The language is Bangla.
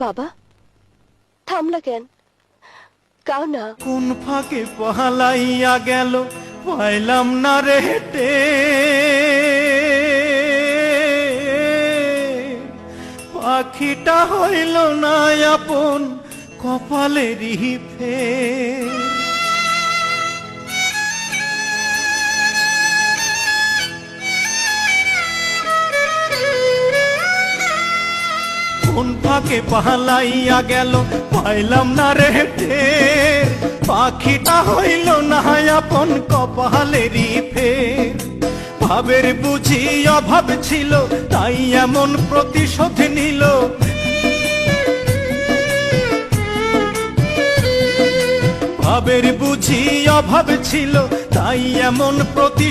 বাবা থামলা কেন? কাও না? কোন ফাঁকে পহালাইয়া গেল, পাইলাম না রে হেটে। পাখিটা হইল না আপন কপালেরই ফের। কোন ফাঁকে পালাইয়া গেল। পাইলাম না রে পাখিটা হইল না আপন ভাবের বুঝি অভাব ছিল, তাই এমন প্রতিশোধ নিল। ভাবের বুঝি অভাব ছিল, তাই এমন প্রতি